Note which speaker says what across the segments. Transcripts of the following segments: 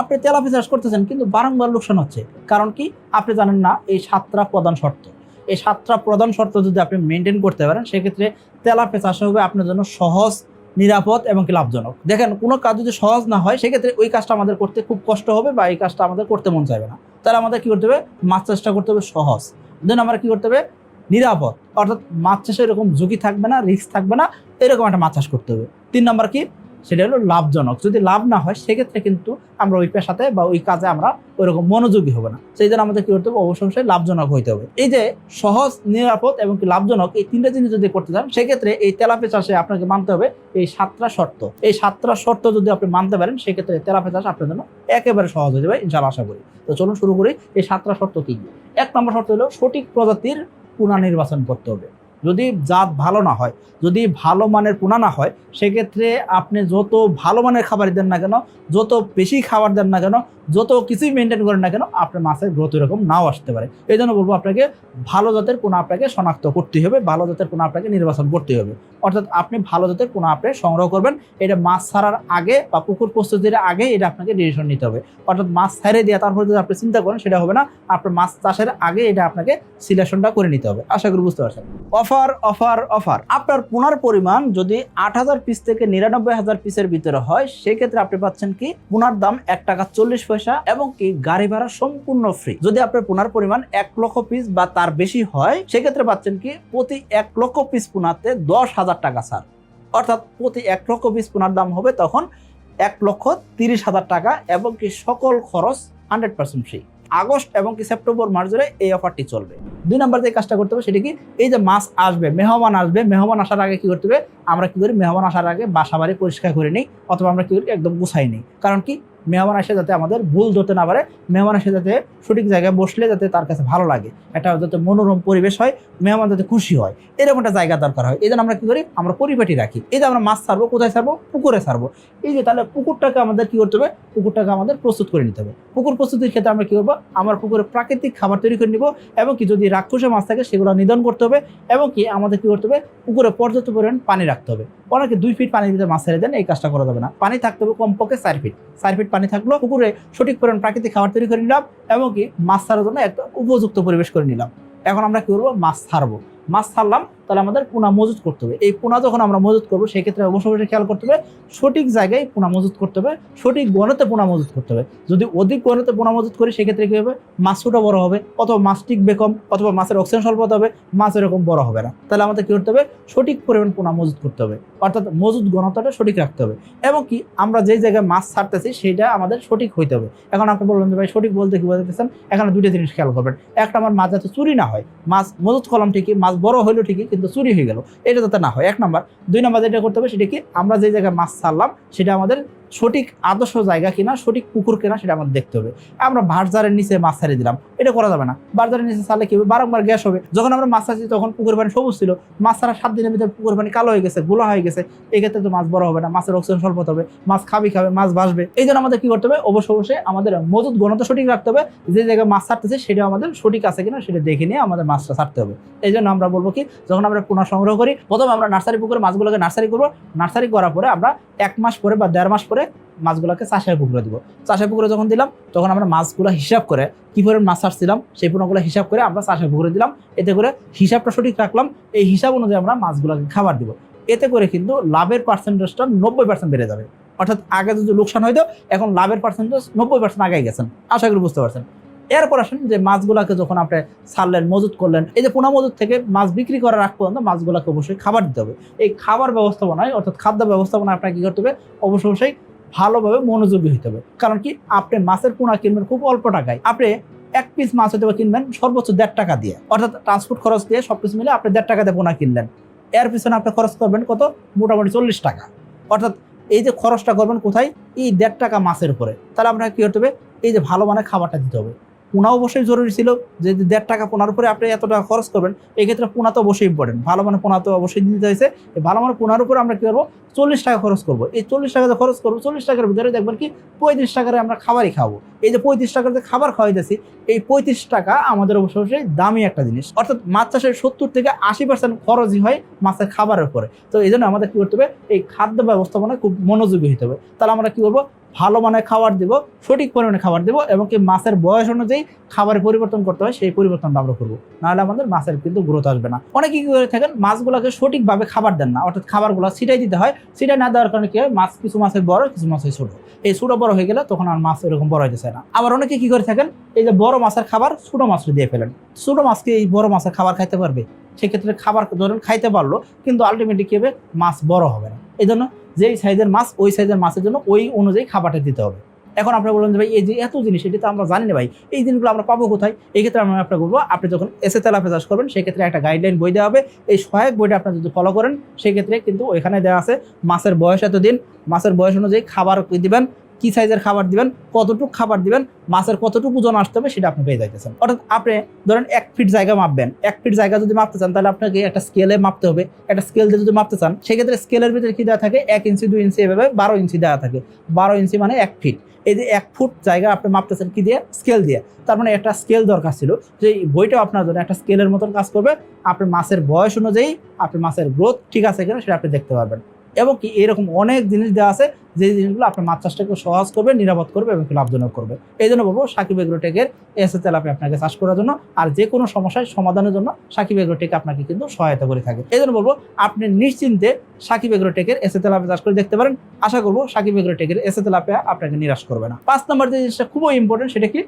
Speaker 1: আপনি তেলাপি চাষ করতেছেন, কিন্তু বারংবার লোকসান হচ্ছে। কারণ কি? আপনি জানেন না, এই সাতটা প্রধান শর্ত। এই সাতটা প্রধান শর্ত যদি আপনি মেনটেন করতে পারেন, সেক্ষেত্রে তেলাপি চাষ হবে আপনার জন্য সহজ, নিরাপদ এবং লাভজনক। দেখেন, কোনো কাজ যদি সহজ না হয়, সেক্ষেত্রে ওই কাজটা আমাদের করতে খুব কষ্ট হবে বা এই কাজটা আমাদের করতে মন চাইবে না। তাহলে আমাদের কি করতে হবে? মাছ চাষটা করতে হবে সহজ। দেন আমরা কী করতে হবে? নিরাপদ। অর্থাৎ মাছ চাষে এরকম ঝুঁকি থাকবে না রিস্ক থাকবে না, এরকম একটা মাছ চাষ করতে হবে। তিন নম্বর কি? সেটা হলো লাভজনক। যদি লাভ না হয়, সেক্ষেত্রে কিন্তু আমরা ওই পেশাতে বা ওই কাজে আমরা ওইরকম মনোযোগী হবে না। সেই জন্য আমাদের কি করতে হবে? অবশ্যই লাভজনক হইতে হবে। এই যে সহজ, নিরাপদ এবং লাভজনক এই তিনটা জিনিস যদি করতে চান, সেক্ষেত্রে এই তেলাপে চাষে আপনাকে মানতে হবে এই সাতটা শর্ত। এই সাতটা শর্ত যদি আপনি মানতে পারেন, সেক্ষেত্রে তেলাপে চাষ আপনার জন্য একেবারে সহজ হয়ে যাবে ইনশাল্লাহ আশা করি। তো চলুন শুরু করি, এই সাতটা শর্ত কি? এক নম্বর শর্ত হলো সঠিক প্রজাতির পুনা নির্বাচন করতে হবে। যদি জাত ভালো না হয়, যদি ভালো মানের পোনা না হয়, সেক্ষেত্রে আপনি যত ভালো মানের খাবার দেন না কেন, যত বেশি খাবার দেন না কেন যত কিছুই মেনটেন করেন না কেন, আপনার মাছের গ্রোথ এরকম নাও আসতে পারে। এই জন্য বলব আপনাকে ভালো জাতের পোনা আপনাকে শনাক্ত করতে হবে, ভালো জাতের পোনা আপনাকে নির্বাচন করতে হবে। অর্থাৎ আপনি ভালো জাতের পোনা আপনি সংগ্রহ করবেন, এটা মাছ ছাড়ার আগে বা পুকুর প্রস্তুতির আগে এটা আপনাকে ডিসিশন নিতে হবে। অর্থাৎ মাছ ছাড়ে দিয়ে, তারপরে যদি আপনি চিন্তা করেন, সেটা হবে না, আপনার মাছ চাষের আগে এটা আপনাকে সিলেকশনটা করে নিতে হবে। আশা করি বুঝতে পারছেন। Offer offer offer. আপনার পোনার পরিমাণ যদি আট হাজার পিস থেকে নিরানব্বই হাজার পিসের ভিতরে হয়, সেক্ষেত্রে আপনি পাচ্ছেন কি, পুনার দাম এক টাকা চল্লিশ এবং কি গাড়ি ভাড়া সম্পূর্ণ ফ্রি যদি আপনার পোনার পরিমাণ এক লক্ষ পিস বা তার বেশি হয়, সেক্ষেত্রে পাচ্ছেন কি প্রতি এক লক্ষ পিস পোনাতে দশ হাজার টাকা ছাড়। অর্থাৎ প্রতি এক লক্ষ পিস পোনার দাম হবে তখন এক লক্ষ তিরিশ হাজার টাকা এবং কি সকল খরচ হান্ড্রেড পার্সেন্ট ফ্রি আগস্ট এবং কি সেপ্টেম্বর মাস ধরে এই অফারটি চলবে। দুই নম্বর যে কাজটা করতে হবে সেটা কি? এই যে মাছ আসবে, মেহমান আসবে, মেহমান আসার আগে কি করতে হবে? আমরা কি করি? মেহমান আসার আগে বাসা বাড়ি পরিষ্কার করে নিই, অথবা আমরা কি করি? একদম গুছাই নিই। কারণ কি মেহমান এসে যাতে আমাদের ভুল ধরতে না পারে, মেহমান এসে যাতে সঠিক জায়গায় বসলে যাতে তার কাছে ভালো লাগে। একটা যাতে মনোরম পরিবেশ হয়, মেহমান যাতে খুশি হয়। এরকম একটা জায়গা দরকার হয়। এই আমরা কি করি? আমরা পরিপাটি রাখি। এই যে আমরা মাছ ছাড়বো, কোথায় ছাড়বো? পুকুরে ছাড়বো। এই যে তাহলে পুকুরটাকে আমাদের কি করতে হবে? পুকুরটাকে আমাদের প্রস্তুত করে নিতে হবে। পুকুর প্রস্তুতির ক্ষেত্রে আমরা কি করব? আমার পুকুরে প্রাকৃতিক খাবার তৈরি করে নিব এবং কি যদি রাক্ষসে মাছ থাকে সেগুলো নিধন করতে হবে এবং কি আমাদের কী করতে হবে? পুকুরে পর্যাপ্ত পরিমাণ পানি রাখতে হবে। অনেকে দুই ফিট পানির ভিতরে মাছ ছেড়ে দেন, এই কাজটা করা যাবে না। পানি থাকতে হবে কমপক্ষে চার ফিট চার ফিট পানি থাকল, পুকুরে সঠিক পরিমাণ প্রাকৃতিক খাবার তৈরি করে নিলাম এবং কি মাছ ছাড়ার জন্য একটা উপযুক্ত পরিবেশ করে নিলাম। এখন আমরা কি করব? মাছ ছাড়বো। মাছ ছাড়লাম তাহলে আমাদের পোনা মজুত করতে হবে। এই পোনা যখন আমরা মজুত করব, সেক্ষেত্রে অবশ্যই অবশ্যই খেয়াল করতে হবে, সঠিক জায়গায় পোনা মজুত করতে হবে, সঠিক গণতে পোনা মজুত করতে হবে। যদি অধিক গণতে পোনা মজুত করি, সেক্ষেত্রে কি হবে? মাছ ছোটো বড় হবে, অথবা মাছ টিকবে কম, অথবা মাছের অক্সিজেন স্বল্পতা হবে, মাছ এরকম বড় হবে না। তাহলে আমাদের কি করতে হবে? সঠিক পরিমাণ পোনা মজুত করতে হবে। অর্থাৎ মজুত গণতাটা সঠিক রাখতে হবে। এবং কি, আমরা যেই জায়গায় মাছ ছাড়তেছি, সেটা আমাদের সঠিক হইতে হবে। এখন আপনি বলবেন যে, ভাই, সঠিক বলতে কি বলতেছেন এখানে দুইটা জিনিস খেয়াল করবেন। একটা, আমার মাছ যাতে চুরি না হয়, মাছ মজুত করলাম ঠিকই, মাছ বড় হইল ঠিকই কিন্তু চুরি হয়ে গেল। এটা যাতে না হয়। এক নাম্বার। দুই নাম্বার যেটা করতে হবে সেটা কি? আমরা যে জায়গায় মাছ ছাড়লাম, সেটা আমাদের সঠিক আদর্শ জায়গা কিনা, সঠিক পুকুর কিনা সেটা আমাদের দেখতে হবে। আমরা ভারজারের নিচে মাছ ছাড়িয়ে দিলাম। এটা করা যাবে না। ভারজারের নিচে ছাড়লে কি হবে? বারংবার গ্যাস হবে। যখন আমরা মাছ ছাড়ছি তখন পুকুর পানি সবুজ ছিল। মাছ ছাড়া সাত দিনের ভিতরে পুকুর পানি কালো হয়ে গেছে, গোলা হয়ে গেছে। এক্ষেত্রে তো মাছ বড় হবে না। মাছের অক্সিজেন স্বল্প হবে। মাছ খাবি খাবে, মাছ ভাসবে এই জন্য আমাদের কি করতে হবে? অবশ্য অবশ্যই আমাদের মজুদ গণতা সঠিক রাখতে হবে। যে জায়গায় মাছ ছাড়তেছে সেটা আমাদের সঠিক আছে কিনা সেটা দেখে নিয়ে আমাদের মাছটা ছাড়তে হবে। এই জন্য আমরা বলব কি, যখন আমরা পোনা সংগ্রহ করি, প্রথমে আমরা নার্সারি পুকুরে মাছগুলোকে নার্সারি করব। নার্সারি করার পরে আমরা এক মাস পরে বা দেড় মাস পরে মাছগুলোকে চাষের পুকুরে দিব। চাষের পুকুরে যখন দিলাম, তখন আমরা মাছগুলো হিসাব করে কী পরিমাণ মাছ ছাড়ছিলাম, সেই পোনাগুলো হিসাব করে আমরা চাষের পুকুরে দিলাম। এতে করে হিসাবটা সঠিক রাখলাম, এই হিসাব অনুযায়ী আমরা মাছগুলোকে খাবার দিব। এতে করে কিন্তু লাভের পার্সেন্টেজটা নব্বই পার্সেন্ট বেড়ে যাবে। অর্থাৎ আগে যদি লোকসান হইতো, এখন লাভের পার্সেন্টেজ নব্বই পার্সেন্ট আগে গেছেন। আশা করি বুঝতে পারছেন। এরপর আসেন যে মাছগুলাকে যখন আপনি ছাড়লেন, মজুত করলেন, এই যে পোনা মজুত থেকে মাছ বিক্রি করার আগ পর্যন্ত মাছগুলোকে অবশ্যই খাবার দিতে হবে। এই খাবার ব্যবস্থাপনায়, অর্থাৎ খাদ্য ব্যবস্থাপনা আপনাকে কী করতে হবে? অবশ্যই ভালোভাবে মনোযোগী হইতে হবে। কারণ কি? আপনি মাছের পোনা কিনবেন খুব অল্প টাকায়। আপনি এক পিস মাছ হয়তো বা কিনবেন সর্বোচ্চ দেড় টাকা দিয়ে। অর্থাৎ ট্রান্সপোর্ট খরচ দিয়ে সব কিছু মিলে আপনি দেড় টাকা দিয়ে পোনা কিনলেন। এর পিছনে আপনি খরচ করবেন কত? মোটামুটি চল্লিশ টাকা। অর্থাৎ এই যে খরচটা করবেন কোথায়? এই দেড় টাকা মাছের উপরে। তাহলে আপনাকে কী হতে হবে? এই যে ভালো মানের খাবারটা দিতে হবে। পোনা অবশ্যই জরুরি ছিল যে দেড় টাকা পোনার উপরে আপনি এত টাকা খরচ করবেন এই ক্ষেত্রে পোনা তো অবশ্যই ইম্পর্টেন্ট ভালো মানে পোনা তো অবশ্যই দিতে হয়েছে। ভালো মানে পোনার উপরে আমরা কী করব? চল্লিশ টাকা খরচ করব। এই চল্লিশ টাকা যে খরচ করব, চল্লিশ টাকার ভিতরে দেখবেন কি পঁয়ত্রিশ টাকার আমরা খাবারই খাব। এই যে পঁয়ত্রিশ টাকার যে খাবার খাওয়াইতেছি, এই পঁয়ত্রিশ টাকা আমাদের অবশ্যই অবশ্যই দামি একটা জিনিস। অর্থাৎ মাছ চাষের সত্তর থেকে আশি পার্সেন্ট খরচই হয় মাছের খাবারের উপরে। তো এই জন্য আমাদের কী করতে হবে? এই খাদ্য ব্যবস্থাপনায় খুব মনোযোগী হতে হবে। তাহলে আমরা কী করব? ভালো মানের খাবার দিব, সঠিক পরিমাণে খাবার দিব এবং কি মাছের বয়স অনুযায়ী খাবারের পরিবর্তন করতে হয়, সেই পরিবর্তনটা আমরা করব। নাহলে আমাদের মাছের কিন্তু গ্রোথ আসবে না। অনেকে কি করে থাকেন, মাছগুলোকে সঠিকভাবে খাবার দেন না। অর্থাৎ খাবারগুলো ছিটাই দিতে হয়। ছিটাই না দেওয়ার কারণে কি হয়, মাছ কিছু মাছের বড়, কিছু মাছের ছোট। এই ছোট বড় হয়ে গেলে তখন আর মাছ এরকম বড় হইতে চায় না। আবার অনেকে কি করে থাকেন, এই যে বড় মাছের খাবার ছোট মাছকে দিয়ে ফেলেন। ছোট মাছকে এই বড় মাছের খাবার খাইতে পারবে? সেক্ষেত্রে খাবার ধরেন খাইতে পারল, কিন্তু আলটিমেটলি কি হবে, মাছ বড় হবে না। এই জন্য যেই সাইজের মাছ, ওই সাইজের মাছের জন্য ওই অনুযায়ী খাবারটা দিতে হবে। এখন আপনি বললেন যে ভাই, এই যে এত জিনিস, এটা তো আমরা জানি না ভাই। এই জিনিসগুলো আমরা পাবো কোথায়? এই ক্ষেত্রে আমি আপনাকে বলব, আপনি যখন এসে তেলাপে চাষ করবেন, সেক্ষেত্রে একটা গাইডলাইন বই দেওয়া হবে। এই সহায়ক বইটা আপনি যদি ফলো করেন, সেক্ষেত্রে কিন্তু ওইখানে দেওয়া আছে, মাছের বয়স এত দিন মাছের বয়স অনুযায়ী খাবার দিবেন। কি সাইজের খাবার দিবেন, কতটুকু খাবার দিবেন, মাছের কতটুকু ওজন আসতে হবে সেটা আপনি পেয়ে যাইতেছেন। অর্থাৎ আপনি ধরেন এক ফিট জায়গা মাপবেন, এক ফিট জায়গা যদি মাপতে চান, তাহলে আপনাকে একটা স্কেলে মাপতে হবে। একটা স্কেল দিয়ে যদি মাপতে চান, সেক্ষেত্রে স্কেলের ভিতরে কি দেওয়া থাকে? এক ইঞ্চি, দুই ইঞ্চি এভাবে বারো ইঞ্চি দেওয়া থাকে। বারো ইঞ্চি মানে এক ফিট। এই যে এক ফুট জায়গা আপনি মাপতেছেন কি দিয়ে? স্কেল দিয়ে। তার মানে একটা স্কেল দরকার ছিল। যে বইটাও আপনার জন্য একটা স্কেলের মতন কাজ করবে। আপনি মাছের বয়স অনুযায়ী, আপনি মাছের গ্রোথ ঠিক আছে কিনা সেটা আপনি দেখতে পারবেন। এবং কি এরকম অনেক জিনিস দেওয়া আছে যে জিনিসগুলো আপনার মাছ চাষটাকে সহজ করবে, নিরাপদ করবে এবং লাভজনক করবে। এই জন্য বলব সাকিব এগ্রোটেকের এসে তেলাপে আপনাকে চাষ করার জন্য আর যে কোনো সমস্যার সমাধানের জন্য সাকিব এগ্রোটেক আপনাকে কিন্তু সহায়তা করে থাকে। এই জন্য বলব আপনি নিশ্চিন্তে সাকিব এগ্রোটেকের এসে তেলাপে চাষ করে দেখতে পারেন। আশা করব সাকিব এগ্রোটেকের এসে তেলাপে আপনাকে নিরাশ করবে না। পাঁচ নম্বর যে জিনিসটা খুবই ইম্পর্টেন্ট সেটা কি?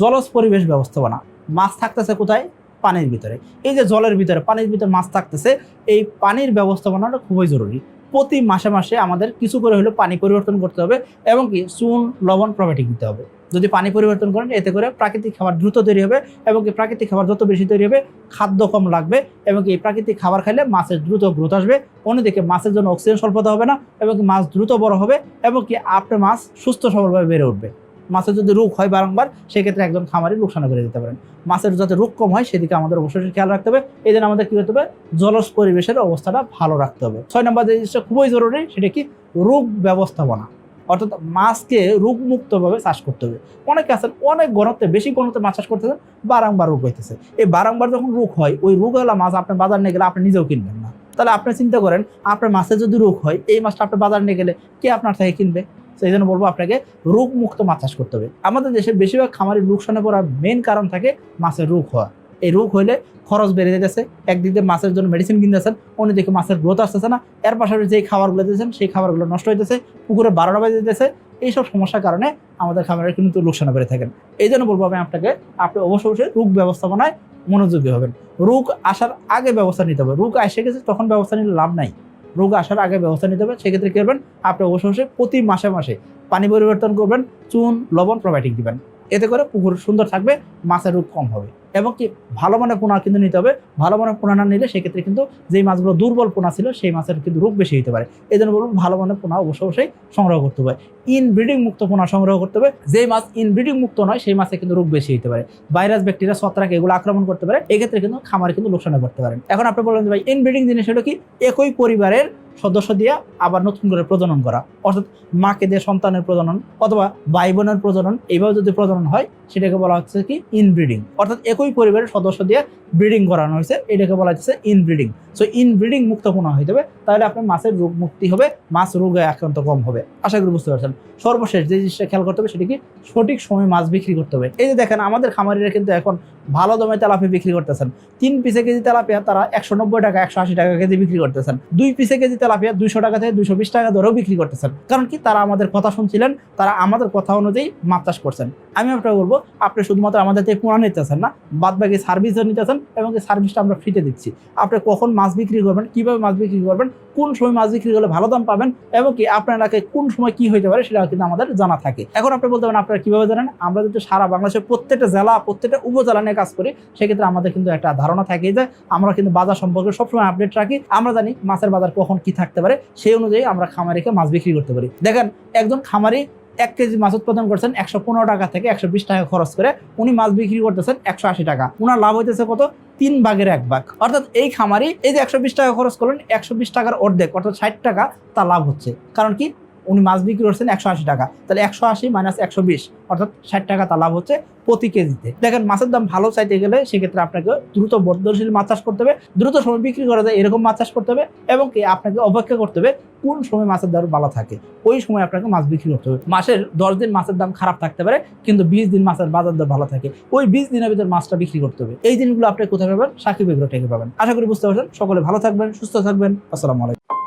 Speaker 1: জলজ পরিবেশ ব্যবস্থাপনা। মাছ থাকতেছে কোথায়? পানির ভিতরে। এই যে জলের ভিতরে, পানির ভিতরে মাছ থাকতেছে, এই পানির ব্যবস্থাপনাটা খুবই জরুরি। প্রতি মাসে মাসে আমাদের কিছু করে হলেও পানি পরিবর্তন করতে হবে এবং কি, চুন, লবণ প্রবাটিক দিতে হবে। যদি পানি পরিবর্তন করেন, এতে করে প্রাকৃতিক খাবার দ্রুত তৈরি হবে এবং কি প্রাকৃতিক খাবার যত বেশি তৈরি হবে, খাদ্য কম লাগবে এবং এই প্রাকৃতিক খাবার খাইলে মাছের দ্রুত গ্রোথ আসবে। অন্যদিকে মাছের জন্য অক্সিজেন স্বল্পতা হবে না এবং মাছ দ্রুত বড় হবে এবং কি আপনার মাছ সুস্থ সবলভাবে বেড়ে উঠবে। মাছের যদি রোগ হয় বারংবার, সেক্ষেত্রে একজন খামারি লোকসানে করে দিতে পারেন। মাছের যাতে রোগ কম হয়, সেদিকে আমাদের অবশ্যই খেয়াল রাখতে হবে। এই জন্য আমাদের কি করতে হবে? জলজ পরিবেশের অবস্থাটা ভালো রাখতে হবে। ছয় নম্বর যে জিনিসটা খুবই জরুরি, সেটা কি? রোগ ব্যবস্থাপনা। অর্থাৎ মাছকে রোগমুক্তভাবে চাষ করতে হবে। অনেকে আছেন, অনেক গণতে বেশি গণতে মাছ চাষ করতেছেন, বারংবার রোগ হইতেছে। এই বারংবার যখন রোগ হয়, ওই রোগওয়ালা মাছ আপনি বাজার নিয়ে গেলে আপনি নিজেও কিনবেন না। তাহলে আপনি চিন্তা করেন, আপনার মাছের যদি রোগ হয়, এই মাছটা আপনি বাজার নিয়ে গেলে কে আপনার থেকে কিনবে? সেই জন্য বলব আপনাকে রোগ মুক্ত মাছ চাষ করতে হবে। আমাদের দেশে বেশিরভাগ খামারের লোকসানে পড়ার মেন কারণ থাকে মাছের রোগ হওয়া। এই রোগ হইলে খরচ বেড়ে যেতেছে একদিক দিয়ে মাছের জন্য মেডিসিন কিনতেছেন, অন্যদিকে মাছের গ্রোথ আসতেছে না। এর পাশাপাশি যেই খাবারগুলো দিয়েছেন সেই খাবারগুলো নষ্ট হইতেছে, পুকুরে বারোটা বাজে যেতেছে এইসব সমস্যার কারণে আমাদের খামারের কিন্তু লোকসানে বেড়ে থাকেন। এই জন্য বলব আমি আপনাকে, আপনি অবশ্যই অবশ্যই রোগ ব্যবস্থাপনায় মনোযোগী হবেন। রোগ আসার আগে ব্যবস্থা নিতে হবে। রোগ এসে গেছে, তখন ব্যবস্থা নিলে লাভ নাই। রোগ আসার আগে ব্যবস্থা নিতে হবে সেক্ষেত্রে কী করবেন? আপনি অবশ্য অবশ্যই প্রতি মাসে মাসে পানি পরিবর্তন করবেন, চুন, লবণ প্রোবায়োটিক দিবেন। এতে করে পুকুর সুন্দর থাকবে, মাছের রোগ কম হবে। এবং কি ভালো মানের পোনা কিন্তু নিতে হবে, ভালো মানের পোনা না নিলে সেক্ষেত্রে কিন্তু যেই মাছগুলো দুর্বল পোনা ছিল সেই মাছের কিন্তু রোগ বেশি হতে পারে। এই জন্য বলব ভালো মানের পোনা অবশ্যই অবশ্যই সংগ্রহ করতে হবে। ইনব্রিডিং মুক্ত পোনা সংগ্রহ করতে হবে, যেই মাছ ইনব্রিডিং মুক্ত নয় সেই মাছে কিন্তু রোগ বেশি হতে পারে। ভাইরাস, ব্যাকটেরিয়া, ছত্রাক এগুলো আক্রমণ করতে পারে, এক্ষেত্রে কিন্তু খামারে কিন্তু লোকসানে পড়তে পারেন এখন আপনি বললেন ভাই ইনব্রিডিং জিনিস হলো কি, একই পরিবারের সদস্য দিয়ে আবার নতুন করে প্রজনন করা। অর্থাৎ মাকে দিয়ে সন্তানের প্রজনন অথবা ভাই বোনের প্রজনন এইভাবে যদি প্রজনন হয়, সেটাকে বলা হচ্ছে কি ইনব্রিডিং অর্থাৎ একই পরিবারের সদস্য দিয়ে ব্রিডিং করানো হয়েছে, এটাকে বলা হচ্ছে ইনব্রিডিং সো ইনব্রিডিং মুক্ত পোনা হইতে হবে, তাহলে আপনার মাছের রোগ মুক্তি হবে, মাছ রোগে আক্রান্ত কম হবে। আশা করি বুঝতে পারছেন। সর্বশেষ যে জিনিসটা খেয়াল করতে হবে, সেটা কি সঠিক সময় মাছ বিক্রি করতে হবে। এই যে দেখেন, আমাদের খামারিরা কিন্তু এখন ভালো দমে তেলাপিয়া বিক্রি করতেছেন। তিন পিসে কেজি তেলাপিয়া তারা একশো নব্বই টাকা, একশো আশি টাকা কেজি বিক্রি করতেছেন। দুই পিসে কেজি তেলাপিয়া দুইশো টাকা থেকে দুইশো বিশ টাকা ধরেও বিক্রি করতেছেন। কারণ কি? তারা আমাদের কথা শুনছিলেন, তারা আমাদের কথা অনুযায়ী মাছ চাষ করছেন। আমি আপনাকে বলব, আপনি শুধুমাত্র আমাদের থেকে পোনা নিতেছেন না বাদ বাকি সার্ভিসও নিতেছেন এবং সার্ভিসটা আমরা ফ্রিতে দিচ্ছি। আপনি কখন মাছ বিক্রি করবেন, কীভাবে মাছ বিক্রি করবেন কোন সময় মাছ বিক্রি করলে ভালো দাম পাবেন এবং কি আপনার এলাকায় কোন সময় কি হইতে পারে সেটা কিন্তু আমাদের জানা থাকে। এখন আপনি বলতে পারেন, আপনারা কীভাবে জানেন? আমরা যদি সারা বাংলাদেশের প্রত্যেকটা জেলা, প্রত্যেকটা উপজেলা নিয়ে কাজ করি, সেক্ষেত্রে আমাদের কিন্তু একটা ধারণা থাকে যে আমরা কিন্তু বাজার সম্পর্কে সবসময় আপডেট রাখি। আমরা জানি মাছের বাজার কখন কি থাকতে পারে, সেই অনুযায়ী আমরা খামারিকে মাছ বিক্রি করতে পারি। দেখেন, একজন খামারি এক কেজি মাছ উৎপাদন করছেন একশো পনেরো টাকা থেকে একশো বিশ টাকা খরচ করে। উনি মাছ বিক্রি করতেছেন একশো আশি টাকা। উনার লাভ হইতেছে কত? তিন ভাগের এক ভাগ। অর্থাৎ এই খামারি এই যে একশো বিশ টাকা খরচ করলেন, একশো বিশ টাকার অর্ধেক, অর্থাৎ ষাট টাকা তা লাভ হচ্ছে। কারণ কি? উনি মাছ বিক্রি করছেন একশো আশি টাকা। তাহলে একশো আশি মাইনাস একশো বিশ, অর্থাৎ ষাট টাকা তার লাভ হচ্ছে প্রতি কেজিতে। দেখেন, মাছের দাম ভালো চাইতে গেলে সেক্ষেত্রে আপনাকে দ্রুত বর্ধনশীল মাছ চাষ করতে হবে, দ্রুত সময় বিক্রি করা যায় এরকম মাছ চাষ করতে হবে, এবং কি আপনাকে অপেক্ষা করতে হবে কোন সময় মাছের দাম ভালো থাকে। ওই সময় আপনাকে মাছ বিক্রি করতে হবে। মাসের দশ দিন মাছের দাম খারাপ থাকতে পারে, কিন্তু বিশ দিন মাছের বাজার দর ভালো থাকে। ওই বিশ দিনের ভিতরে মাছটা বিক্রি করতে হবে। এই দিনগুলো আপনি কোথায় পাবেন? সাকিব এগ্রো থেকে পাবেন। আশা করি বুঝতে পারছেন। সকলে ভালো থাকবেন, সুস্থ থাকবেন। আসসালামু আলাইকুম।